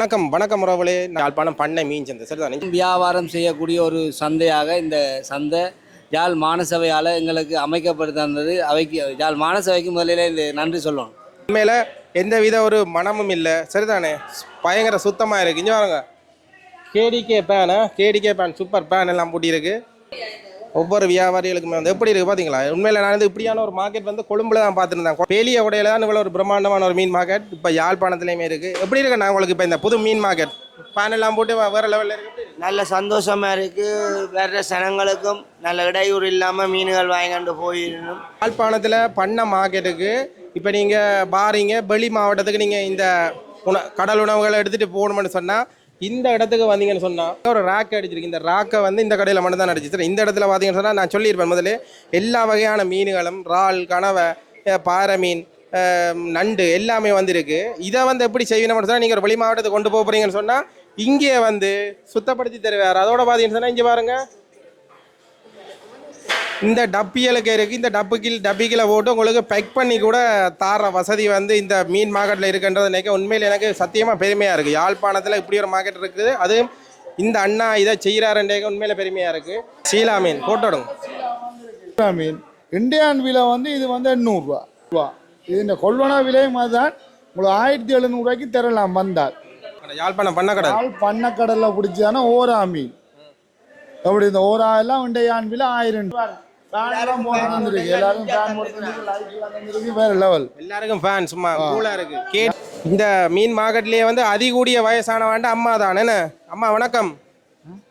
வணக்கம் வணக்கம் உறவுகளே. யாழ்ப்பாணம் பண்ணை மீன் சந்தை சரிதானே? வியாபாரம் செய்யக்கூடிய ஒரு சந்தையாக இந்த சந்தை யாழ் மாநசபையால் எங்களுக்கு அமைக்கப்பட்டு தந்தது அவைக்கு யாழ் மாநசபைக்கு முதலில் இந்த நன்றி சொல்லணும். உண்மையில் எந்த வித ஒரு மனமும் இல்லை சரிதானே? பயங்கர சுத்தமாக இருக்கு. இங்கே பாருங்க. KDK fan KDK fan super fan எல்லாம் பூட்டியிருக்கு. ஒவ்வொரு வியாபாரிகளுக்குமே வந்து எப்படி இருக்குது பார்த்தீங்களா உண்மையில் நான் வந்து இப்படியான ஒரு மார்க்கெட் வந்து கொழும்புல தான் பார்த்துருந்தேன். பேலிய உடையில தான் இவ்வளோ ஒரு பிரம்மாண்டமான ஒரு மீன் மார்க்கெட் இப்போ யாழ்ப்பாணத்துலேயுமே இருக்குது எப்படி இருக்கு? நான் உங்களுக்கு இப்போ இந்த புது மீன் மார்க்கெட் பேன் எல்லாம் போட்டு வேறு லெவலில் இருக்கு. நல்ல சந்தோஷமா இருக்கு. வர்ற சனங்களுக்கும் நல்ல இடையூறு இல்லாம மீன்கள் வாங்கிட்டு போயிடணும். யாழ்ப்பாணத்தில் பண்ண மார்க்கெட்டுக்கு இப்போ நீங்கள் பாரிங்க. வெளி மாவட்டத்துக்கு நீங்கள் இந்த உண கடல் உணவுகளை எடுத்துகிட்டு போகணும்னு சொன்னால் இந்த இடத்துக்கு வந்தீங்கன்னு சொன்னால் ஒரு ராக் அடிச்சிருக்கு. இந்த ராக்கை வந்து இந்த கடையில் மட்டும் தான் இந்த இடத்துல பார்த்தீங்கன்னு சொன்னால் நான் சொல்லியிருப்பேன் முதல்ல எல்லா வகையான மீன்களும் இறால் கனவை பாறை மீன் நண்டு எல்லாமே வந்திருக்கு. இதை வந்து எப்படி செய்யணும்னு சொன்னால் நீங்கள் ஒரு வெளி மாவட்டத்தை கொண்டு போகிறீங்கன்னு சொன்னால் இங்கே வந்து சுத்தப்படுத்தி தருவார். அதோட பார்த்தீங்கன்னு சொன்னால் இங்கே பாருங்கள் இந்த டப்பியலுக்கு இருக்குது இந்த டப்புக்கில் டப்பிக்கில் போட்டு உங்களுக்கு பேக் பண்ணி கூட தார வசதி வந்து இந்த மீன் மார்க்கெட்டில் இருக்குன்றது நினைக்க உண்மையில் எனக்கு சத்தியமாக பெருமையாக இருக்குது யாழ்ப்பாணத்தில் இப்படி ஒரு மார்க்கெட் இருக்குது. அதுவும் இந்த அண்ணா இதை செய்கிறாருன்றே உண்மையில் பெருமையாக இருக்குது சீலா மீன் போட்டோடுங்க இந்தியா மீன் இந்தியான் விலை வந்து இது வந்து எண்ணூறுரூவா ரூபா இது இந்த கொள்வனா விலையும் அதுதான் உங்களுக்கு ஆயிரத்தி எழுநூறுவாய்க்கு தரலாம் வந்தால். யாழ்ப்பாணம் பண்ணக்கடை ஆள் பண்ணக்கடலில் பிடிச்சானா ஓரா மீன். அப்படி இந்த ஓரா எல்லாம் இண்டையான் விலை ஆயிரம் ஃபேன் எல்லாருக்கும் ஃபேன் சும்மா கூலாக இருக்குது கே இந்த மீன் மார்க்கெட்லேயே வந்து அதிகூடிய வயசானவாண்ட அம்மா தானே. என்ன? அம்மா வணக்கம்.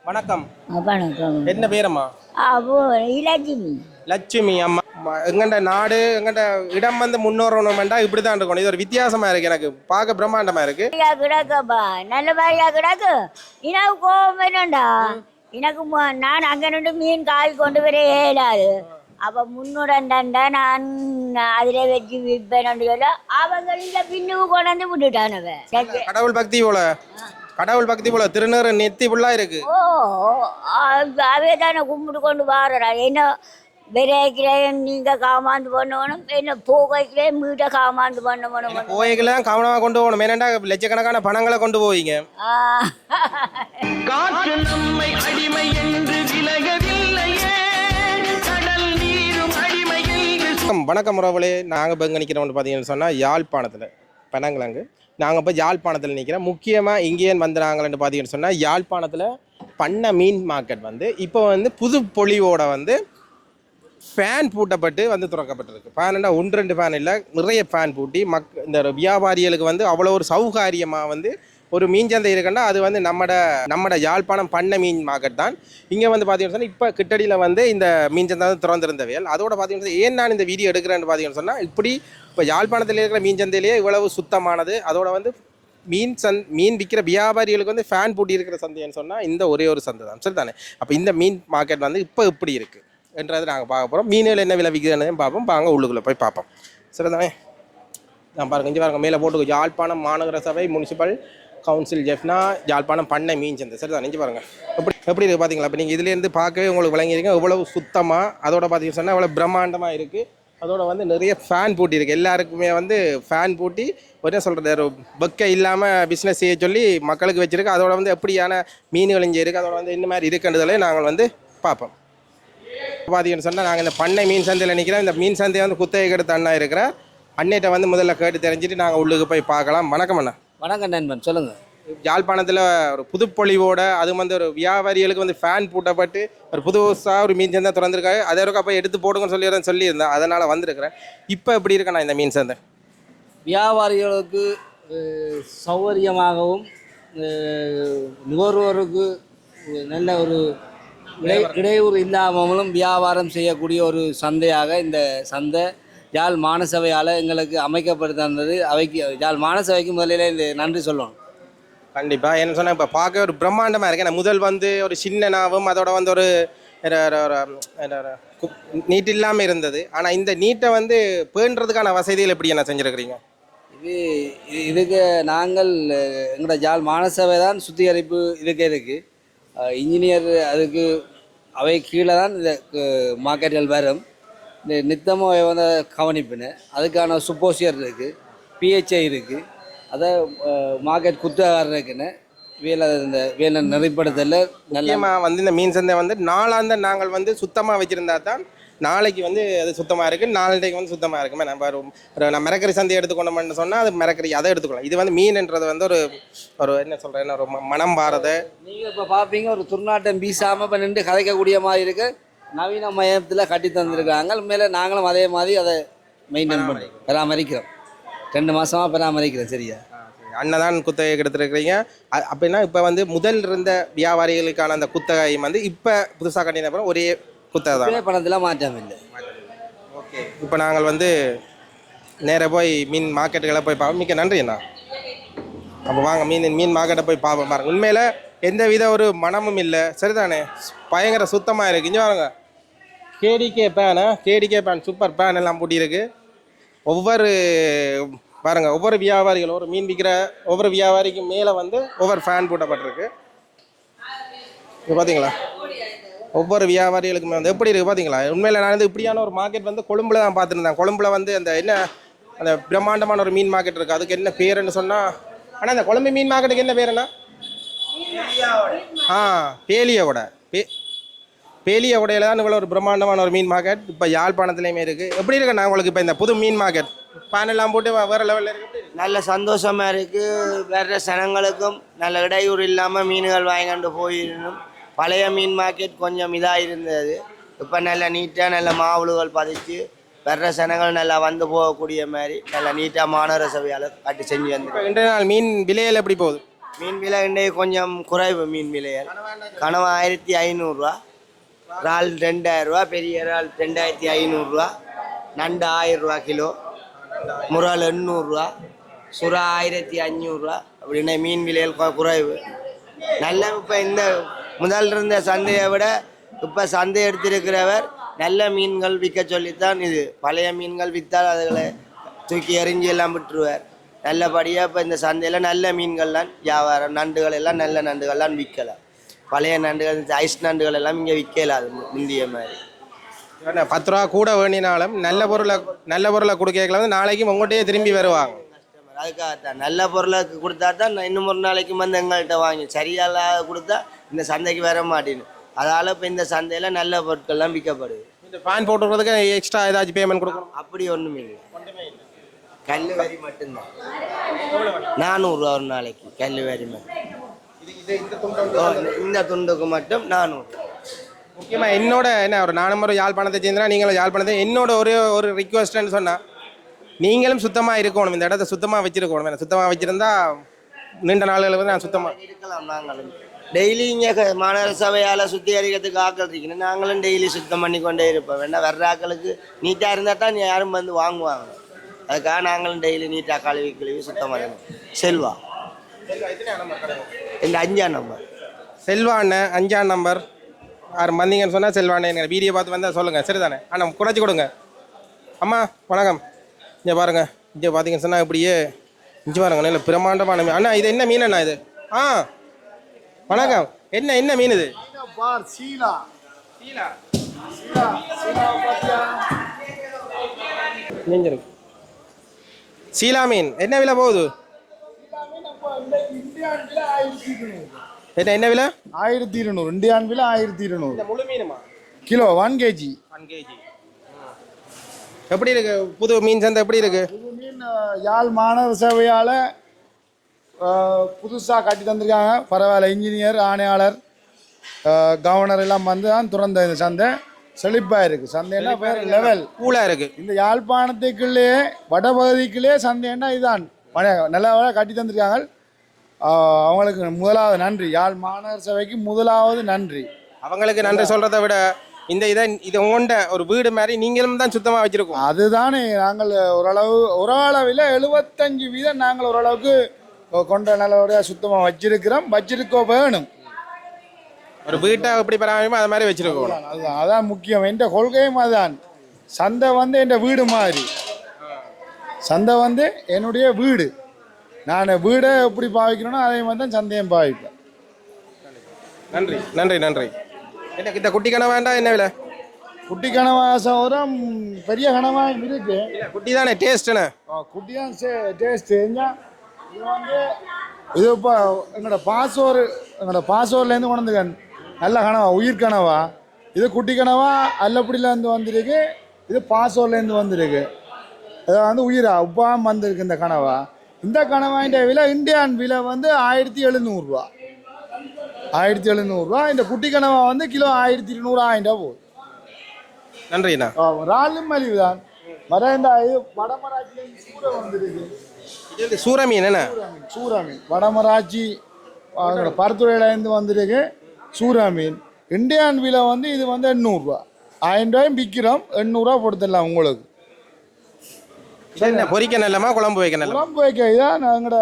வணக்கம். வணக்கம். என்ன பேரம்மா? லட்சுமி அம்மா. எங்கண்ட நாடு எங்கண்ட இடம் வந்து முன்னோறணுமெண்டா இப்படி தான் இருக்கணும். இது ஒரு வித்தியாசமா இருக்கு எனக்கு. பார்க்க பிரம்மாண்டமா இருக்கு. நல்ல பாரியா கிடக்கு. எனக்கு கோபம் எனக்கு நான் அங்க நின்று மீன் காய் கொண்டு வர இயலாது அப்ப முன்னுடன் தண்டா நான் அதிலே வச்சு விற்பேன்னு சொல்ல அவங்க இந்த பின்னுக்கு கொண்டாந்து விட்டுட்டானவன் கடவுள் பக்தி போல கடவுள் பக்தி போல திருநீறு நெத்தி ஃபுல்லா இருக்கு ஓ அவே தானே கும்பிட்டு கொண்டு வாரா என்ன விரைக்கிறேன் நீங்க காமாந்து பண்ணணும் என்ன போகைக்கிறேன் வீட்டை காமாந்து பண்ணணும் கோயிலுக்கெல்லாம் கவனமா கொண்டு போகணும். ஏன்னாண்டா லட்சக்கணக்கான பணங்களை கொண்டு போவீங்க. காற்று நம்மை அடிமை என்று விலகவில்லையே. கடல் நீரும் அடிமை என்று வணக்கம் வணக்கம் உறவுகளே. நாங்கள் இப்போ நிற்கிறோம்னு பார்த்தீங்கன்னு சொன்னால் யாழ்ப்பாணத்தில் பனங்கிழங்கு. நாங்கள் இப்போ யாழ்ப்பாணத்தில் நிற்கிறோம் முக்கியமாக இங்கேயேன் வந்துறாங்களேன்னு பார்த்தீங்கன்னு சொன்னால் யாழ்ப்பாணத்தில் பண்ண மீன் மார்க்கெட் வந்து இப்போ வந்து புது பொலிவோட வந்து ஃபேன் பூட்டப்பட்டு வந்து திறக்கப்பட்டிருக்கு. ஃபேனுன்னா ஒன்று ரெண்டு ஃபேன் இல்லை நிறைய ஃபேன் பூட்டி மக் இந்த வியாபாரிகளுக்கு வந்து அவ்வளோ ஒரு சௌகாரியமாக வந்து ஒரு மீன் சந்தை இருக்குன்னா அது வந்து நம்மட நம்மட யாழ்ப்பாணம் பண்ண மீன் மார்க்கெட் தான். இங்கே வந்து பார்த்தீங்கன்னு சொன்னால் இப்போ கிட்டடியில் வந்து இந்த மீன் சந்தை வந்து திறந்திருந்தவையல் அதோட பார்த்தீங்கன்னா ஏன் நான் இந்த வீடியோ எடுக்கிறேன்னு பார்த்தீங்கன்னு சொன்னால் இப்படி இப்போ யாழ்ப்பாணத்தில் இருக்கிற மீன் சந்தையிலேயே இவ்வளவு சுத்தமானது அதோட வந்து மீன் சந் மீன் விற்கிற வியாபாரிகளுக்கு வந்து ஃபேன் பூட்டி இருக்கிற சந்தைன்னு சொன்னால் இந்த ஒரே ஒரு சந்தை தான் சரி தானே அப்போ இந்த மீன் மார்க்கெட் வந்து இப்போ இப்படி இருக்குது என்றதை நாங்கள் பார்க்க போகிறோம் மீன்கள் என்ன விலை விற்கிறதுன்னு பார்ப்போம். பாங்க உள்ளுக்குள்ளே போய் பார்ப்போம். சரிதானே நான் பாருங்க இஞ்சி பாருங்க மேலே போட்டு யாழ்ப்பாணம் மாநகர சபை முனிசிபல் கவுன்சில் ஜெஃப்னா யாழ்ப்பாணம் பண்ணை மீன் சந்தை. சரிதான் இங்கே பாருங்க. எப்படி எப்படி இருக்குது பார்த்தீங்களா இப்போ நீங்கள் இதுலேருந்து பார்க்கவே உங்களுக்கு விளங்கியிருக்கீங்க எவ்வளோ சுத்தமாக அதோட பார்த்தீங்கன்னு சொன்னால் எவ்வளோ பிரம்மாண்டமாக இருக்குது அதோட வந்து நிறைய ஃபேன் பூட்டி இருக்குது எல்லாருக்குமே வந்து ஃபேன் பூட்டி ஒரே சொல்கிறது பக்கை இல்லாமல் பிஸ்னஸ் செய்ய சொல்லி மக்களுக்கு வச்சுருக்கு. அதோட வந்து எப்படியான மீன்கள் இங்கே இருக்குது அதோட வந்து இந்த மாதிரி இருக்குன்றதிலே நாங்கள் வந்து பார்ப்போம். பார்த்தீங்கன்னு சொன்னால் நாங்கள் இந்த பண்ணை மீன் சந்தையில் நிற்கிறோம் இந்த மீன் சந்தையை வந்து குத்தகைக்கு எடுத்த அண்ணா இருக்கிற அண்ணிட்ட வந்து முதல்ல கேட்டு தெரிஞ்சுட்டு நாங்கள் உள்ளுக்கு போய் பார்க்கலாம். வணக்கம் அண்ணா. வணக்கம் நண்பன் சொல்லுங்கள் யாழ்ப்பாணத்தில் ஒரு புதுப்பொழிவோட அது வந்து ஒரு வியாபாரிகளுக்கு வந்து ஃபேன் பூட்டப்பட்டு ஒரு புதுசாக ஒரு மீன் சந்தை திறந்திருக்காரு. அதை இருக்க போய் எடுத்து போடுங்கன்னு சொல்லி சொல்லியிருந்தேன். அதனால் வந்திருக்கிறேன். இப்போ எப்படி இருக்கண்ணா இந்த மீன் சந்தை? வியாபாரிகளுக்கு சௌகரியமாகவும் நுகர்வோருக்கு ஒரு நல்ல ஒரு இடை இடையூறு இல்லாமலும் வியாபாரம் செய்யக்கூடிய ஒரு சந்தையாக இந்த சந்தை யாழ் மாநசபையால் எங்களுக்கு அமைக்கப்பட்டு தந்தது அவைக்கு யாழ் மாநசபைக்கு முதலில் இந்த நன்றி சொல்லணும். கண்டிப்பாக என்ன சொன்னால் இப்போ பார்க்க ஒரு பிரம்மாண்டமாக இருக்கு. ஏன்னா முதல் வந்து ஒரு சின்னனாவும் அதோட வந்து ஒரு நீட் இல்லாமல் இருந்தது. ஆனால் இந்த நீட்டை வந்து பேணுறதுக்கான வசதிகள் எப்படி என்ன செஞ்சுருக்கிறீங்க? இது இது- இதுக்கு நாங்கள் எங்களோட ஜாழ் மாநசபை தான் சுத்திகரிப்பு இதுக்கு இருக்குது இன்ஜினியர் அதுக்கு அவை கீழே தான் இந்த மார்க்கெட்டுகள் வரும். இந்த நித்தமும் அவை வந்து கவனிப்பின அதுக்கான சுப்போசியர் இருக்குது பிஹெச்ஐ இருக்குது அதை மார்க்கெட் குத்தகாரருக்குன்னு வேலை இந்த வேலை நெறிப்படுத்தல நல்ல முக்கியமாக வந்து இந்த மீன் சந்தை வந்து நாளாந்த நாங்கள் வந்து சுத்தமாக வச்சுருந்தா தான் நாளைக்கு வந்து அது சுத்தமாக இருக்குது நாளைக்கு வந்து சுத்தமாக இருக்குமே. நம்ம ஒரு நான் மிரக்கறி சந்தை எடுத்துக்கொண்டோம்னு சொன்னால் அது மிரக்கறி அதை எடுத்துக்கலாம். இது வந்து மீன்ன்றது வந்து ஒரு ஒரு என்ன சொல்கிறேன் ஒரு மனம் பாரத. நீங்கள் இப்போ பார்ப்பீங்க ஒரு துர்நாட்டம் வீசாமல் இப்போ நின்று கதைக்கக்கூடிய மாதிரி இருக்கு. நவீன மயத்தில் கட்டி தந்திருக்காங்க. மேலே நாங்களும் அதே மாதிரி அதை மெயின்டைன் பண்ணுறோம் பராமரிக்கிறோம். ரெண்டு மாசமா பராமரிக்கிறோம் சரியா? அன்னதான் குத்தகை எடுத்துருக்கிறீங்க அப்படின்னா இப்போ வந்து முதல் இருந்த வியாபாரிகளுக்கான அந்த குத்தகை வந்து இப்போ புதுசாக கட்டின அப்புறம் ஒரே குத்தகை தான்? பணத்தில் மாற்றம் இல்லை. ஓகே. இப்போ நாங்கள் வந்து நேராக போய் மீன் மார்க்கெட்டுகளை போய் பார்ப்போம். மிக்க நன்றி அண்ணா. அப்போ வாங்க மீன் மீன் மார்க்கெட்டை போய் பார்ப்போம். பாருங்க உண்மையில் எந்த வித ஒரு மனமும் இல்லை. சரிதானே? பயங்கர சுத்தமாக இருக்கு. இங்கே வாங்க KDK fan KDK fan super fan எல்லாம் பூட்டியிருக்கு. ஒவ்வொரு பாருங்க ஒவ்வொரு வியாபாரிகள் ஒரு மீன் விற்கிற ஒவ்வொரு வியாபாரிக்கும் மேலே வந்து ஒவ்வொரு ஃபேன் போட்டப்பட்டிருக்கு. இது பார்த்தீங்களா? ஒவ்வொரு வியாபாரிகளுக்குமே வந்து எப்படி இருக்குது பார்த்தீங்களா உண்மையில் நான் வந்து இப்படியான ஒரு மார்க்கெட் வந்து கொழும்புல தான் பார்த்துருந்தேன். கொழும்புல வந்து அந்த என்ன அந்த பிரம்மாண்டமான ஒரு மீன் மார்க்கெட் இருக்குது அதுக்கு என்ன பேருன்னு சொன்னால் ஆனால் அந்த கொழம்பு மீன் மார்க்கெட்டுக்கு என்ன பேருண்ணா ஆ பேலியோட பே பேலிய உடையில தான் இவ்வளோ ஒரு பிரம்மாண்டமான ஒரு மீன் மார்க்கெட் இப்போ யாழ்ப்பாணத்துலேயுமே இருக்குது எப்படி இருக்குண்ணா உங்களுக்கு இப்போ இந்த புது மீன் மார்க்கெட் பேனெல்லாம் போட்டு வேறு லெவலில் இருக்கு. நல்ல சந்தோஷமாக இருக்குது வேறு சனங்களுக்கும் நல்ல இடையூறு இல்லாமல் மீன்கள் வாங்கிட்டு போயிடணும். பழைய மீன் மார்க்கெட் கொஞ்சம் இதாக இருந்தது. இப்போ நல்ல நீட்டாக நல்ல மாவுளுகள் பதிச்சு வர்ற சனங்கள் நல்லா வந்து போகக்கூடிய மாதிரி நல்ல நீட்டாக மாநகர சபையால் கட்டி செஞ்சு வந்து இன்றைய நாள் மீன் விலையில் எப்படி போகுது? மீன் விலை இன்றைக்கு கொஞ்சம் குறைவு மீன் விலைகள். கனவு ஆயிரத்தி ஐநூறுரூவா இறால் ரெண்டாயிரரூவா பெரிய இறால் ரெண்டாயிரத்தி ஐநூறுரூவா நண்டு ஆயிரரூவா கிலோ முறால் எண்ணூறுரூவா சுறா ஆயிரத்தி அஞ்சூறுரூவா அப்படின்னா மீன் கொ- குறைவு. நல்ல இப்போ இந்த முதல் இருந்த சந்தையை விட இப்போ சந்தை எடுத்திருக்கிறவர் நல்ல மீன்கள் விற்க சொல்லித்தான் இது. பழைய மீன்கள் விற்றால் அதுகளை தூக்கி எறிஞ்சி எல்லாம் விட்டுருவார். நல்லபடியாக இப்போ இந்த சந்தையில் நல்ல மீன்கள்லாம் வியாபாரம் நண்டுகள் எல்லாம் நல்ல நண்டுகள்லாம் விற்கலாம். பழைய நண்டுகள் ஐஸ் நண்டுகள் எல்லாம் இங்கே விற்கல அது முந்திய மாதிரி. என்ன பத்து ரூபா கூட வேணினாலும் நல்ல பொருளை நல்ல பொருளை கொடுக்கலாம் நாளைக்கு உங்கள்கிட்டயே திரும்பி வருவாங்க. அதுக்காகத்தான். நல்ல பொருளை கொடுத்தா தான் இன்னும் ஒரு நாளைக்கு வந்து எங்கள்கிட்ட வாங்கி சரியால்லாத கொடுத்தா இந்த சந்தைக்கு வர மாட்டேன்னு. அதால் இப்போ இந்த சந்தையில் நல்ல பொருட்கள்லாம் விற்கப்படுது. இந்த ஃபேன் போட்டுறதுக்கு எக்ஸ்ட்ரா ஏதாச்சும் பேமெண்ட் கொடுக்கணும்? அப்படி ஒன்றும் இல்லை. கல் வரி மட்டும்தான். நானூறுரூவா ஒரு நாளைக்கு கல் வரி மட்டும். இந்த- துண்டுக்கு மட்டும் நானூறு. முக்கியமாக என்னோட என்ன ஒரு நானும் ஒரு யாழ்ப்பாணத்தை சேர்ந்தா நீங்களும் யாழ்ப்பாணத்தை என்னோட ஒரே ஒரு ரிக்வஸ்ட்னு சொன்னால் நீங்களும் சுத்தமாக இருக்கணும். இந்த இடத்த சுத்தமாக வச்சிருக்கணும். சுத்தமாக வச்சிருந்தா நீண்ட நாள்கள் வந்து நான் சுத்தமாக இருக்கலாம் நாங்களும். டெய்லி இங்கே மாநகர சபையால் சுத்திகரிக்கிறதுக்கு ஆக்கள் இருக்கணும். நாங்களும் டெய்லி சுத்தம் பண்ணி கொண்டே இருப்போம். வேணா வர்ற ஆக்களுக்கு நீட்டாக இருந்தால் தான் யாரும் வந்து வாங்குவாங்க. அதுக்காக நாங்களும் டெய்லி நீட்டாக கழுவி கழுவி சுத்தம் பண்ணணும். செல்வா. இந்த அஞ்சாம் நம்பர். செல்வா அண்ணன் அஞ்சாம் நம்பர். யாரும் வந்தீங்கன்னு சொன்னால் செல்வா அண்ணன் எனக்கு வீடியோ பார்த்து வந்தால் சொல்லுங்கள் சரிதானே? அண்ணா குறைச்சி கொடுங்க. அம்மா வணக்கம். இங்கே பாருங்க. இங்கே பார்த்தீங்கன்னு சொன்னால் இப்படியே இங்கே பாருங்க நல்ல பிரம்மாண்டமான மீன். அண்ணா இது என்ன மீன் அண்ணா இது? ஆ வணக்கம். என்ன என்ன மீன் இது? சீலா. நெஞ்சிருக்கு சீலா மீன். என்ன விலை போகுது? என்ன என்ன விலை? ஆயிரத்தி இருநூறு. இந்தியான் விலை ஆயிரத்தி இருநூறு. முழு மீனுமா? Kilo one KG one KG எப்படி இருக்கு? புது மீன் சந்தை எப்படி இருக்கு? இது மீன் யாழ் மாநகர சபையால் புதுசாக கட்டி தந்திருக்காங்க. பரவாயில்ல இன்ஜினியர் ஆணையாளர் கவர்னர் எல்லாம் வந்து தான் திறந்த இந்த சந்தை. செழிப்பாக இருக்குது சந்தைன்னா வேறு லெவல் கூலா இருக்கு. இந்த யாழ்ப்பாணத்துக்குள்ளே வடபகுதிக்குள்ளே சந்தைன்னா இதுதான் நல்ல கட்டி தந்திருக்காங்க. அவங்களுக்கு முதலாவது நன்றி. யாழ் மாநகர சபைக்கு முதலாவது நன்றி. அவங்களுக்கு நன்றி சொல்றதை விட இந்த இதை இது உங்கள்கிட்ட ஒரு வீடு மாதிரி நீங்களும் தான் சுத்தமாக வச்சிருக்கோம். அதுதானே நாங்கள் ஓரளவு ஓரளவில் எழுபத்தஞ்சு வீதம் நாங்கள் ஓரளவுக்கு கொண்ட நல்லபடியாக சுத்தமாக வச்சிருக்கிறோம் வச்சிருக்க வேணும். ஒரு வீட்டை எப்படி பராமரிமோ அது மாதிரி வச்சிருக்கோம். அதுதான் அதான் முக்கியம். என்ற கொள்கையும் அதுதான். சந்தை வந்து என் வீடு மாதிரி. சந்தை வந்து என்னுடைய வீடு. நான் வீடை எப்படி பாவிக்கிறேனோ அதே மாதிரி தான் சந்தையும் பாவிப்பேன். நன்றி நன்றி நன்றி. என்ன இந்த குட்டி கனவா வேண்டாம் என்ன விலை? குட்டி கனவாசம் பெரிய கனவா இருக்கு. குட்டி தானே டேஸ்ட்டுன்னு குட்டி தான் டேஸ்ட் இது வந்து இது இப்போ எங்களோட பாசோர் எங்களோட பாசோர்லேருந்து கொண்டு நல்ல கனவா உயிர் கனவா. இது குட்டி கனவா அல்லப்படியிலேருந்து வந்திருக்கு. இது பாசோர்லேருந்து வந்திருக்கு. இது வந்து உயிரா உப்பாம் வந்திருக்கு இந்த கனவா. இந்த கனவாயின் விலை இந்தியான் விலை வந்து ஆயிரத்தி எழுநூறுவா. ஆயிரத்தி எழுநூறுவா. இந்த குட்டி கனவா வந்து கிலோ ஆயிரத்தி இருநூறு ஆயிரம் ரூபா போகுது. நன்றிண்ணா. ராலும் மலிவு தான் வர இந்த வடமராட்சியிலேருந்து சூறை வந்திருக்கு. இது வந்து சூற மீன் என்ன? சூறாமீன் சூறாமீன் வடமராட்சி பருத்துறையிலேருந்து வந்திருக்கு சூறாமீன் இந்தியான் விலை வந்து இது வந்து எண்ணூறுரூவா ஆயிரம் ரூபாயும் விற்கிறோம் எண்ணூறுரூவா கொடுத்துடலாம் உங்களுக்கு. பொரிக்க நல்லமா குழம்பு வைக்க குழம்பு வைக்க இதான் எங்களோட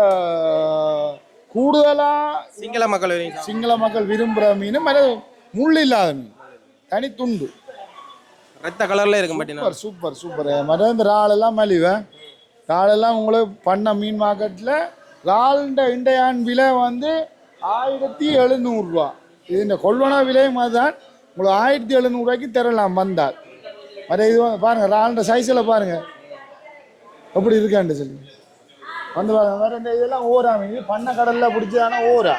கூடுதலாக சிங்கள மக்கள் சிங்கள மக்கள் விரும்புகிற மீன் மற்ற முள் இல்லாத மீன் தனி துண்டு ரத்த கலர்ல இருக்கும் சூப்பர் சூப்பர் சூப்பர் மற்ற இந்த இறாலெல்லாம் மலிவேன் இறாலெல்லாம் உங்களுக்கு பண்ண மீன் மார்க்கெட்டில் இறால்ன்ற இண்டையான் விலை வந்து ஆயிரத்தி எழுநூறுரூவா இது இந்த கொள்வனா விலையும் அதுதான் உங்களுக்கு ஆயிரத்தி எழுநூறுவாய்க்கு தரலாம் வந்தால் மற்ற இது பாருங்கள் இறால்ன்ற சைஸில் பாருங்கள் எப்படி இருக்காண்டு சொல்லி வந்து பாருங்க வேறு இந்த இதெல்லாம் ஓரா மீன். பண்ண கடலில் பிடிச்சதான ஓரா.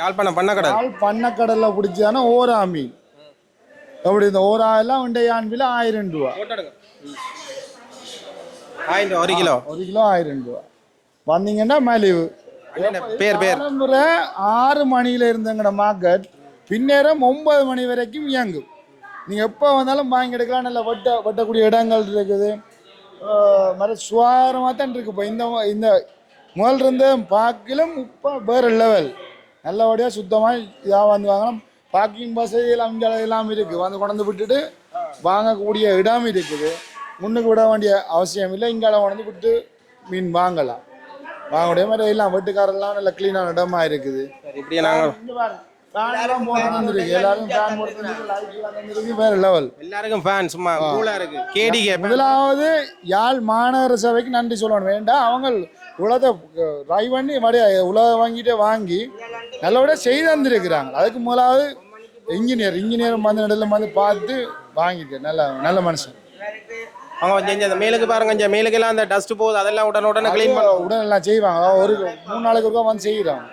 யாழ்ப்பாணம் பண்ண கடை ஆள் பண்ணக்கடலில் பிடிச்சதான ஓரா மீன். எப்படி இந்த ஓரா எல்லாம் இண்டையான் விலை ஆயிரம் ரூபா. ஆயிரம் ஒரு கிலோ. ஒரு கிலோ ஆயிரம் ரூபா. வந்தீங்கன்னா மலிவு. பேர் பேர். காலம்புரை ஆறு மணியில இருந்தங்கட மார்க்கெட். பின்னேரம் ஒன்பது மணி வரைக்கும் இயங்கும். நீங்கள் எப்போ வந்தாலும் வாங்கி எடுக்கலாம். நல்ல வெட்ட வெட்டக்கூடிய இடங்கள் இருக்குது. மறு சுவாரமாக தான் இருக்கு. இப்போ இந்த இந்த முதல் இருந்த பார்க்கிலும் இப்போ வேறு லெவல் நல்லபடியாக சுத்தமாக இதாக வந்து வாங்கலாம் பார்க்கிங் வசதி எல்லாம் இங்கே எல்லாம் இருக்குது வந்து கொண்டு விட்டுட்டு வாங்கக்கூடிய இடம் இருக்குது. முன்னுக்கு விட வேண்டிய அவசியம் இல்லை. இங்கே கொண்டு விட்டு மீன் வாங்கலாம். வாங்கக்கூடிய மாதிரி எல்லாம் வெட்டுக்காரெல்லாம் நல்ல க்ளீனான இடமா இருக்குது. இப்படியே நாங்கள் எல்லாருக்கும் ஃபேன் சும்மா கூலா இருக்கு கேடி முதலாவது யாழ் மாநகர சபைக்கு நன்றி சொல்லணும் வேண்டாம் அவங்க உலகத்தை ட்ரை பண்ணி மறுபடியும் உலக வாங்கிட்டு வாங்கி நல்லபடியாக செய்து தந்திருக்கிறாங்க அதுக்கு முதலாவது இன்ஜினியர் இன்ஜினியர் வந்து நடுவில் வந்து பார்த்து வாங்கிட்டு நல்ல நல்ல மனுஷன் அவங்க கொஞ்சம் அந்த மேலுக்கு பாருங்க கொஞ்சம் மேலுக்கெல்லாம் அந்த டஸ்ட் போகுது அதெல்லாம் உடனே உடனே க்ளீன் பண்ண உடனே எல்லாம் செய்வாங்க ஒரு மூணு நாளைக்கு ஒருக்கா வந்து செய்கிறாங்க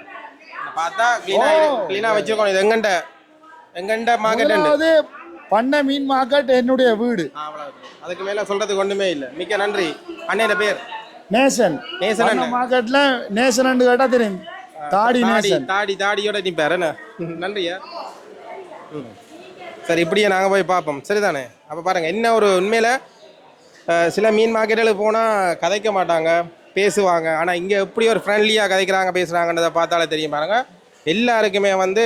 பார்த்தா க்ளீனாக க்ளீனாக வச்சுக்கணும் இது எங்கண்ட? எங்கண்ட மார்க்கெட் முதலாவது பண்ண மீன் மார்க்கெட் என்னுடைய வீடு. அதுக்கு மேல சொல்றதுக்கு ஒண்ணுமே இல்ல. மிக்க நன்றி. அண்ணன் பேர்? நேசன். நேசன் மார்க்கெட்ல நேசன் கேட்டா தெரியும். தாடி தாடி நேசன். தாடி தாடியோட நிப்பாரு. என்ன? நன்றியா. சரி இப்படியே நாங்கள் போய் பார்ப்போம். சரிதானே? அப்போ பாருங்கள் என்ன ஒரு உண்மையில் சில மீன் மார்க்கெட்டுகளுக்கு போனால் கதைக்க மாட்டாங்க. பேசுவாங்க. ஆனால் இங்கே எப்படி ஒரு ஃப்ரெண்ட்லியாக கதைக்கிறாங்க பேசுகிறாங்கன்றதை பார்த்தாலே தெரியும் பாருங்கள் எல்லாருக்குமே வந்து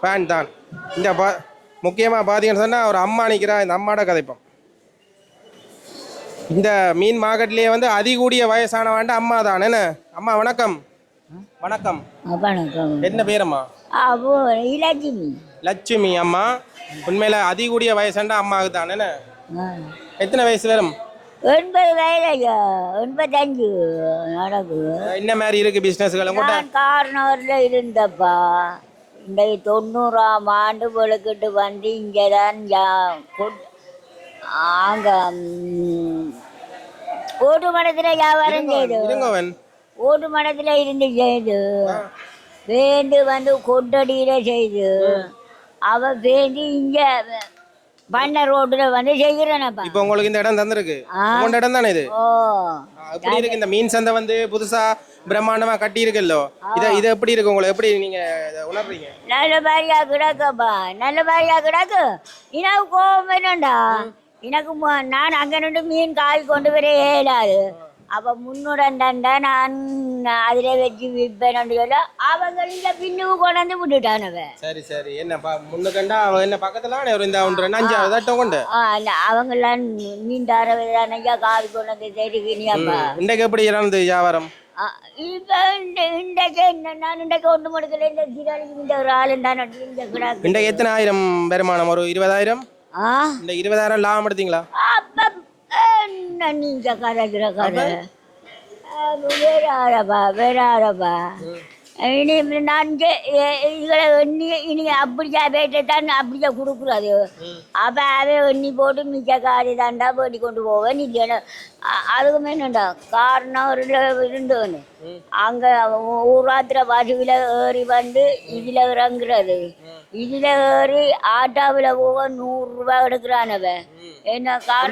ஃபேன் தான். இந்த பா முக்கியமாக பார்த்தீங்கன்னு சொன்னால் ஒரு அம்மா நிற்கிறா இந்த அம்மாட கதைப்போம். இந்த மீன் மார்க்கெட்லேயே வந்து அதிகூடிய வயசானவாண்ட அம்மா தான். என்ன? அம்மா வணக்கம். வணக்கம். வணக்கம். என்ன பேரம்மா? அப்போ இலட்சுமி லட்சுமி அம்மா. உண்மையில அதிகூடிய வயசாண்டா அம்மாவுக்கு தான். என்ன. எத்தனை வயசு வரும்? எண்பது வயது ஐயா எண்பத்தஞ்சு நடக்குது என்ன மாதிரி இருக்கு பிசினஸ்கள் நான் கார்னவரில் இருந்தப்பா. இந்த தொண்ணூறாம் ஆண்டு விளக்கிட்டு வந்து இங்கே தான் அங்கே ஓட்டு மடத்தில் வியாபாரம் செய்து. ஓட்டு மடத்தில் இருந்து செய்து. வேண்டு வந்து கொண்டடியில் செய்து. அவ வேண்டி இங்கே பண்ண ரோட்டில் வந்து செய்கிறேனப்பா. இப்போ உங்களுக்கு இந்த இடம் தந்திருக்கு. உங்களோட இடம் தானே இது? எப்படி இருக்கு? இந்த மீன் சந்தை வந்து புதுசா பிரம்மாண்டமா கட்டி இருக்குல்லோ இது இது எப்படி இருக்கு உங்களுக்கு? எப்படி நீங்க உணர்றீங்க? நல்ல மாதிரியா கிடக்கப்பா. நல்ல மாதிரியா கிடக்கு. எனக்கு கோபம் வேணும்டா எனக்கு நான் அங்கே நின்று மீன் காய் கொண்டு வர இயலாது. அப்போ முன்னுடன் தண்டா நான் அதில் வச்சு விற்பேன்னு சொல்ல அவங்க இந்த பின்னுக்கு கொண்டாந்து விட்டுட்டானவன் சரி சரி. என்னப்பா முன்ன கண்டா அவன் என்ன பக்கத்துல ஒரு இந்த ஒன்று ரெண்டு அஞ்சு அதாட்டம் கொண்டு? ஆ இல்லை அவங்களாம் மீன் தாரவையா காய் கொண்டு வந்து தெரிவிக்கினியாப்பா இன்றைக்கு எப்படி இறந்து வியாபாரம்? இப்போ இன்றைக்கு என்ன நான் இன்றைக்கு ஒன்று முடிக்கல. இந்த கிராலிக்கு இந்த ஒரு ஆள் தான் இந்த கிடாக்கு. இன்றைக்கு எத்தனை ஆயிரம் வருமானம்? ஒரு இருபதாயிரம்? ஆ. இந்த இருபதாயிரம் லாபம் எடுத்தீங்களா? அப்ப என்ன நீங்க கதைக்கிற கதை அது வேறாரப்பா வேறாரப்பா இனி நான் இங்கே எ- இதுகளை எண்ணி இனி அப்படியா பேட்டை தான் அப்படியா கொடுக்குறது? அப்போ அதை எண்ணி போட்டு மிச்ச காரி தாண்டா போட்டி கொண்டு போவேன் இல்லைன்னா அ- அதுக்குமே என்னண்டா? காரணம் இருந்தவனு அங்கே ஊராத்திர பசுவில் ஏறி வந்து இதில் இறங்குறது. இதில் ஏறி ஆட்டோவில் போக நூறுரூவா எடுக்கிறானவன் என்ன காரணம்?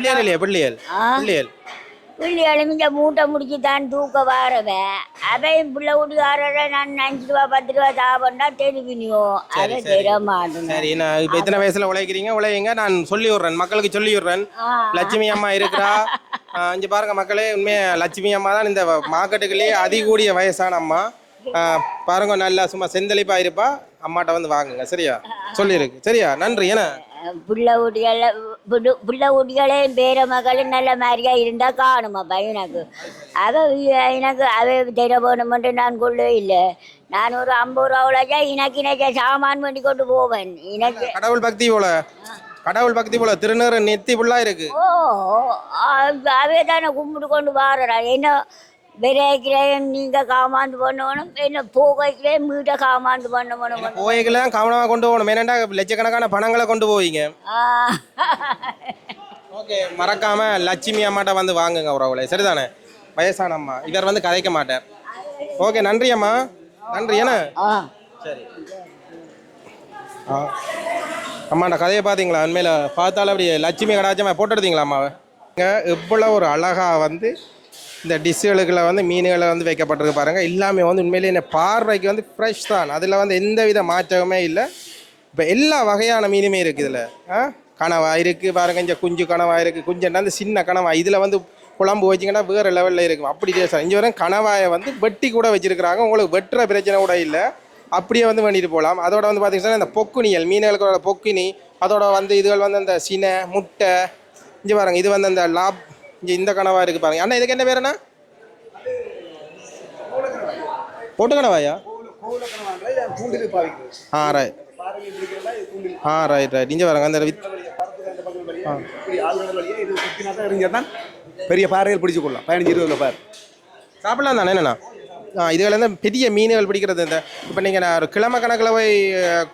பிள்ளைகளும் இந்த மூட்டை முடிச்சு தான் தூக்க வாரவன் அதையும் பிள்ளை வீட்டுக்காரரை நான் அஞ்சு ரூபா பத்து ரூபா சாப்பிட்டா தெரிவினியும் அதை தர மாட்டேன் சரி நான் இப்போ இத்தனை வயசுல உழைக்கிறீங்க உழையுங்க நான் சொல்லி விட்றேன் மக்களுக்கு சொல்லி விட்றேன். லட்சுமி அம்மா இருக்கிறா. இங்க பாருங்க மக்களே உண்மையா லட்சுமி அம்மா தான் இந்த மார்க்கெட்டுக்குள்ளேயே அதிகூடிய வயசான அம்மா. பாருங்க நல்லா சும்மா செந்தளிப்பா இருப்பா. அம்மாட்ட வந்து வாங்குங்க சரியா? சொல்லியிருக்கு. சரியா? நன்றி ஏன்னா பிள்ளை பிள்ளை பேர மகளும் நல்ல மாதிரியா இருந்தா காணுமாப்பா எனக்கு அவ எனக்கு அவ தெரிய போகணுமென்று நான் கொள்ளவே இல்லை. நான் ஒரு ஐம்பது ரூபா உழைச்சா எனக்கு இணைச்ச சாமான் பண்ணி கொண்டு போவேன். எனக்கு கடவுள் பக்தி போல. கடவுள் பக்தி போல. திருநீறு நெத்தி ஃபுல்லா இருக்கு. ஓ அவே தானே கும்பிட்டு கொண்டு வாரா. என்ன விரைக்கிறேன் நீங்க காமாந்து பண்ணணும் என்ன போகைக்கிறேன் வீட்டை காமாந்து பண்ணணும் கோயிலுக்கு கவனமா கொண்டு போகணும். ஏன்னாண்டா லட்சக்கணக்கான பணங்களை கொண்டு போவீங்க. ஓகே மறக்காம லட்சுமி அம்மாட்ட வந்து வாங்குங்க உறவுகளை. சரிதானே? வயசான அம்மா இவர் வந்து கதைக்க மாட்டார். ஓகே நன்றி அம்மா. நன்றி. என்ன? சரி. ஆ. அம்மாண்ட கதையை பார்த்தீங்களா? உண்மையில் பார்த்தாலும் அப்படி லட்சுமி கடாச்சமா போட்டு எடுத்தீங்களா அம்மாவை? இவ்வளோ ஒரு அழகாக வந்து இந்த டிஷ்ஷுகளுக்குள்ள வந்து மீன்களை வந்து வைக்கப்பட்டிருக்கு பாருங்கள் எல்லாமே வந்து உண்மையிலேயே என்ன பார்வைக்கு வந்து ஃப்ரெஷ் தான். அதில் வந்து எந்த வித மாற்றமே இல்லை. இப்போ எல்லா வகையான மீனுமே இருக்குது இதில். ஆ? கனவா இருக்குது பாருங்கள் இங்கே குஞ்சு கனவா இருக்குது குஞ்சுன்னா அந்த சின்ன கனவா. இதில் வந்து குழம்பு வச்சிங்கன்னா வேறு லெவலில் இருக்கும். அப்படி டேஸ்ட் இங்கே வரும் கனவாயை வந்து வெட்டி கூட வச்சிருக்கிறாங்க. உங்களுக்கு வெட்டுற பிரச்சனை கூட இல்லை. அப்படியே வந்து பண்ணிட்டு போகலாம் அதோட வந்து பார்த்திங்கன்னா இந்த பொக்குனியல் மீன்களுக்கு பொக்குனி அதோட வந்து இதுகள் வந்து அந்த சினை முட்டை இங்கே பாருங்க. இது வந்து அந்த லாப் இங்கே இந்த கனவா இருக்குது பாருங்க. அண்ணா இதுக்கு என்ன பேர் என்ன போட்டு கனவாயா ஆ ரைட் ஆ ரைட் ரைட் இங்கே பாருங்க அந்த வித் பெரிய பாறைகள் பிடிச்சு கொள்ளலாம் பதினஞ்சு இருபதுல பார். சாப்பிடலாம் தானே என்னண்ணா ஆ இதுகள் வந்து பெரிய மீன்கள் பிடிக்கிறது இந்த இப்போ நீங்கள் நான் ஒரு கிழமை கணக்கில் போய்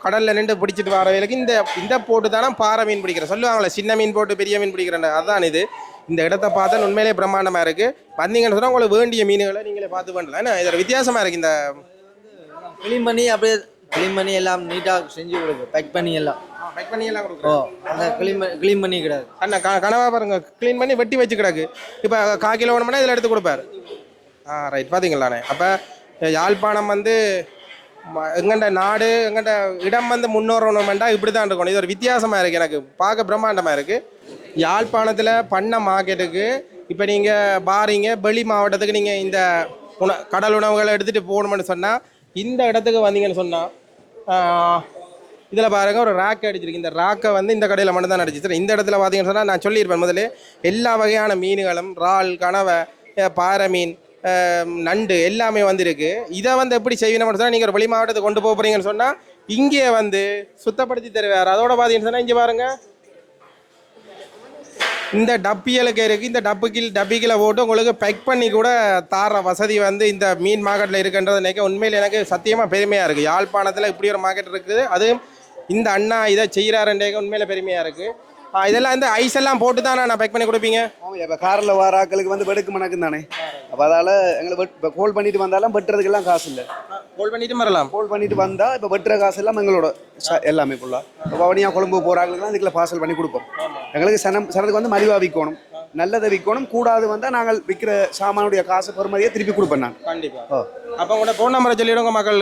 கடலில் நின்று பிடிச்சிட்டு வரவங்களுக்கு இந்த இந்த போட்டு தானே பாறை மீன் பிடிக்கிறேன். சொல்லுவாங்களே சின்ன மீன் போட்டு பெரிய மீன் பிடிக்கிறேன் அதான் இது. இந்த இடத்த பார்த்தா உண்மையிலே பிரம்மாண்டமாக இருக்குது வந்தீங்கன்னு சொன்னால் உங்களுக்கு வேண்டிய மீன்களை நீங்களே பார்த்து பண்ணலாம். என்ன இதில் வித்தியாசமாக இருக்குது இந்த க்ளீன் பண்ணி அப்படியே க்ளீன் பண்ணி எல்லாம் நீட்டாக செஞ்சு கொடுக்கு பேக் பண்ணி எல்லாம். பேக் பண்ணி எல்லாம் கொடுக்குறோம் அந்த க்ளீன் பண்ணி க்ளீன் பண்ணி கிடாது. அண்ணா கனவா பாருங்க. க்ளீன் பண்ணி வெட்டி வச்சு கிடக்கு. இப்போ கா கிலோ வேணும்னா இதில் எடுத்து கொடுப்பாரு. ஆ ரைட் பார்த்தீங்களாண்ணே அப்போ யாழ்ப்பாணம் வந்து எங்கண்ட நாடு எங்கண்ட இடம் வந்து முன்னோறணுமெண்டா இப்படி தான் இருக்கணும். இது ஒரு வித்தியாசமாக இருக்குது எனக்கு. பார்க்க பிரம்மாண்டமாக இருக்குது யாழ்ப்பாணத்தில் பண்ண மார்க்கெட்டுக்கு இப்போ நீங்கள் பாருங்க வெளி மாவட்டத்துக்கு நீங்கள் இந்த உண கடல் உணவுகளை எடுத்துகிட்டு போகணும்னு சொன்னால் இந்த இடத்துக்கு வந்தீங்கன்னு சொன்னால் இதில் பாருங்கள் ஒரு ராக் அடிச்சிருக்கு. இந்த ராக்கை வந்து இந்த கடையில் மட்டும் தான் அடிச்சு இந்த இடத்துல பார்த்தீங்கன்னு சொன்னால் நான் சொல்லியிருப்பேன் முதல்ல எல்லா வகையான மீன்களும் இறால் கனவை பாறை மீன் நண்டு எல்லாமே வந்திருக்கு. இதை வந்து எப்படி செய்யணும்னு சொன்னால் நீங்கள் ஒரு வெளி மாவட்டத்துக்கு கொண்டு போகிறீங்கன்னு சொன்னால் இங்கே வந்து சுத்தப்படுத்தி தருவார். அதோட பார்த்தீங்கன்னு சொன்னால் இங்கே பாருங்கள் இந்த டப்பியலுக்கு இருக்குது இந்த டப்புக்கில் டப்பிக்கில் போட்டு உங்களுக்கு பேக் பண்ணி கூட தார வசதி வந்து இந்த மீன் மார்க்கெட்டில் இருக்குன்றது நினைக்க உண்மையில் எனக்கு சத்தியமாக பெருமையாக இருக்குது யாழ்ப்பாணத்தில் இப்படி ஒரு மார்க்கெட் இருக்குது. அதுவும் இந்த அண்ணா இதை செய்கிறாருன்றேக்க உண்மையில் பெருமையாக இருக்குது இதெல்லாம் வந்து ஐஸ் எல்லாம் போட்டு தான் நான் பேக் பண்ணி கொடுப்பீங்க? ஆமாம் இப்போ காரில் வர ஆட்களுக்கு வந்து வெடுக்கு மணக்கும் தானே? அப்போ அதால் எங்களை வெட் இப்போ கோல் பண்ணிட்டு வந்தாலும் வெட்டுறதுக்கெல்லாம் காசு இல்லை. கோல் பண்ணிட்டு வரலாம். கோல் பண்ணிட்டு வந்தால் இப்போ வெட்டுற காசு எல்லாம் எங்களோட எல்லாமே ஃபுல்லாக இப்போ பவனியா கொழும்பு போகிறாங்களுக்குலாம் இதுக்குள்ள பார்சல் பண்ணி கொடுப்போம். எங்களுக்கு சனம் சனத்துக்கு வந்து மலிவாக விற்கணும் நல்லதை விற்கணும் கூடாது வந்தால் நாங்கள் விற்கிற சாமானுடைய காசு பெருமதியை திருப்பி கொடுப்பேன் நான் கண்டிப்பாக ஓ அப்போ உங்களோட ஃபோன் நம்பரை சொல்லிவிடுங்க மக்கள்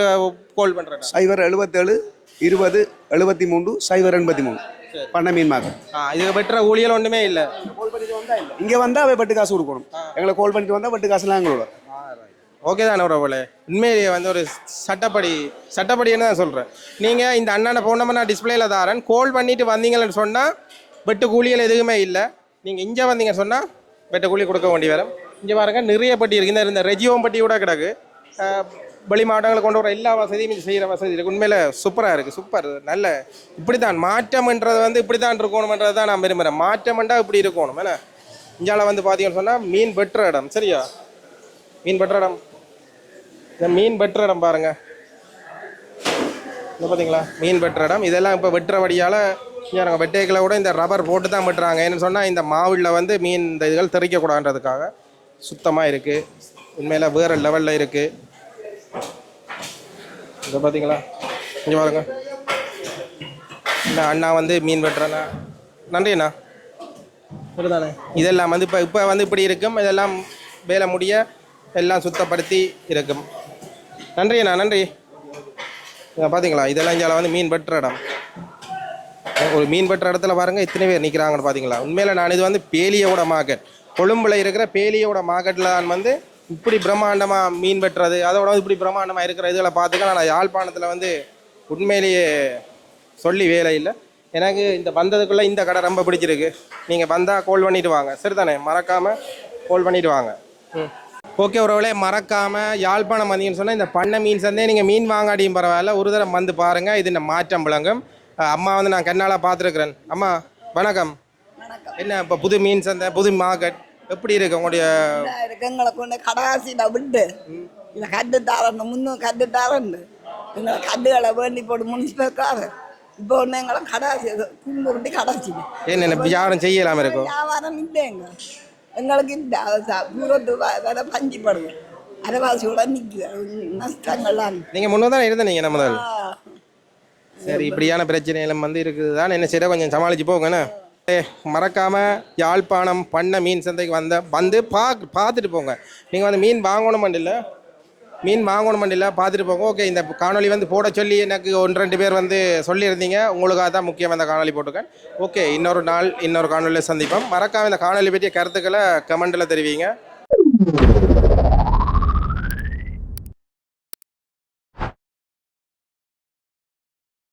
கோல் பண்ணுறேன் சைபர் எழுபத்தேழு இருபது எழுபத்தி மூன்று சைபர் எண்பத்தி மூணு. பண்ண மீன் மார்க்கெட் இதுக்கு வெட்டுற ஊழியல் ஒன்றுமே இல்லை. இங்கே வந்தால் அவை வெட்டு காசு கொடுக்கணும். எங்களை கால் பண்ணிட்டு வந்தால் வெட்டு காசுலாம் எங்களோட ஓகே தானே உறவுகளே? உண்மையிலேயே வந்து ஒரு சட்டப்படி சட்டப்படின்னு தான் சொல்கிறேன் நீங்கள் இந்த அண்ணனை ஃபோன் நம்பர் நான் டிஸ்பிளேல தாரேன். கால் பண்ணிட்டு வந்தீங்கன்னு சொன்னால் வெட்டு கூலிகள் எதுவுமே இல்லை. நீங்கள் இங்கே வந்தீங்கன்னு சொன்னால் வெட்டு கூலி கொடுக்க வேண்டி வரும் இங்கே பாருங்க நிறைய பட்டி இருக்குது இந்த ரெஜியோம் பட்டி கூட கிடக்கு. வெளி மாவட்டங்களை கொண்டு வர எல்லா வசதியும் இது செய்கிற வசதி இருக்குது உண்மையில் சூப்பராக இருக்குது சூப்பர். நல்ல இப்படி தான் மாற்றம்ன்றது வந்து இப்படி தான் இருக்கணுமன்றது தான் நான் விரும்புகிறேன் மாற்றம்ன்றா இப்படி இருக்கணும் என்ன? இந்தியாவில் வந்து பார்த்தீங்கன்னு சொன்னால் மீன் பெற்ற இடம் சரியா? மீன் பெற்ற இடம். இந்த மீன் பெற்ற இடம் பாருங்கள் இந்த பார்த்தீங்களா மீன் பெற்ற இடம். இதெல்லாம் இப்போ வெட்டுறபடியால் இங்கே வெட்டைகளை கூட இந்த ரப்பர் போட்டு தான் வெட்டுறாங்க. ஏன்னு சொன்னால் இந்த மாவில் வந்து மீன் இந்த இதுகள் தெரிக்கக்கூடாதுன்றதுக்காக சுத்தமாக இருக்குது உண்மையில் வேறு லெவலில் இருக்குது இதை பார்த்தீங்களா? இங்கே பாருங்க. அண்ணா வந்து மீன் வெட்டுறேண்ணா நன்றி அண்ணா சரிதானே இதெல்லாம் வந்து இப்போ இப்போ வந்து இப்படி இருக்கும். இதெல்லாம் வேலை முடிய எல்லாம் சுத்தப்படுத்தி இருக்கும். நன்றி. அண்ணா நன்றி பார்த்தீங்களா? இதெல்லாம் இங்கே வந்து மீன் வெட்டுற இடம். ஒரு மீன் வெட்டுற இடத்துல பாருங்க இத்தனை பேர் நிற்கிறாங்கன்னு பார்த்தீங்களா? உண்மையில் நான் இது வந்து பேலியோட மார்க்கெட் கொழும்புல இருக்கிற பேலியோட மார்க்கெட்டில் நான் வந்து இப்படி பிரம்மாண்டமாக மீன் வெட்டுறது அதோட வந்து இப்படி பிரம்மாண்டமாக இருக்கிற இதுகளை பார்த்துக்க நான் யாழ்ப்பாணத்தில் வந்து உண்மையிலேயே சொல்லி வேலை இல்லை. எனக்கு இந்த வந்ததுக்குள்ளே இந்த கடை ரொம்ப பிடிச்சிருக்கு. நீங்கள் வந்தால் கால் பண்ணிட்டு வாங்க. சரிதானே? மறக்காமல் கால் பண்ணிட்டு வாங்க. ம். ஓகே ஒருவேளை மறக்காமல் யாழ்ப்பாணம் வந்தீங்கன்னு சொன்னால் இந்த பண்ணை மீன் சந்தை நீங்கள் மீன் வாங்காடியும் பரவாயில்ல. ஒரு தடவை வந்து பாருங்கள் இது இந்த மாற்றம் விளங்கும். அம்மா வந்து நான் கண்ணால் பார்த்துருக்குறேன். அம்மா வணக்கம். என்ன இப்போ புது மீன் சந்தை புது மார்க்கெட் எப்படி இருக்கு உங்களுடைய எங்களை கொண்டு கடைசியில் விட்டு. இதை கட்டு தரணும் முன்னும் கட்டு தரணும் எங்களை கட்டுகளை வேண்டி போட்டு முனிசிபல்காரு இப்போ ஒன்று எங்களை கடாசி கும்புருட்டி கடாசி. என்ன யாரும் செய்யலாம இருக்கும்? வியாபாரம் இல்லைங்க. எங்களுக்கு இல்லை தூரத்து வேற பஞ்சு படுது. அரைவாசியோட நிற்குது நஷ்டங்கள்லாம். நீங்கள் முன்னே தான் இருந்தீங்க நம்ம சரி இப்படியான பிரச்சனைகளும் வந்து இருக்குது தான் என்ன செய்ய கொஞ்சம் சமாளிச்சு போங்கண்ணே மறக்காமல் யாழ்ப்பாணம் பண்ண மீன் சந்தைக்கு வந்த வந்து பா பார்த்துட்டு போங்க. நீங்கள் வந்து மீன் வாங்கணும் இல்லை மீன் வாங்கணும் இல்லை பார்த்துட்டு போங்க. ஓகே இந்த காணொளி வந்து போட சொல்லி எனக்கு ஒன்று ரெண்டு பேர் வந்து சொல்லியிருந்தீங்க. உங்களுக்காக தான் முக்கியம் அந்த காணொளி போட்டுக்கேன் ஓகே இன்னொரு நாள் இன்னொரு காணொலியில் சந்திப்போம். மறக்காமல் இந்த காணொளி பற்றிய கருத்துக்களை கமெண்டில் தெரிவிங்க.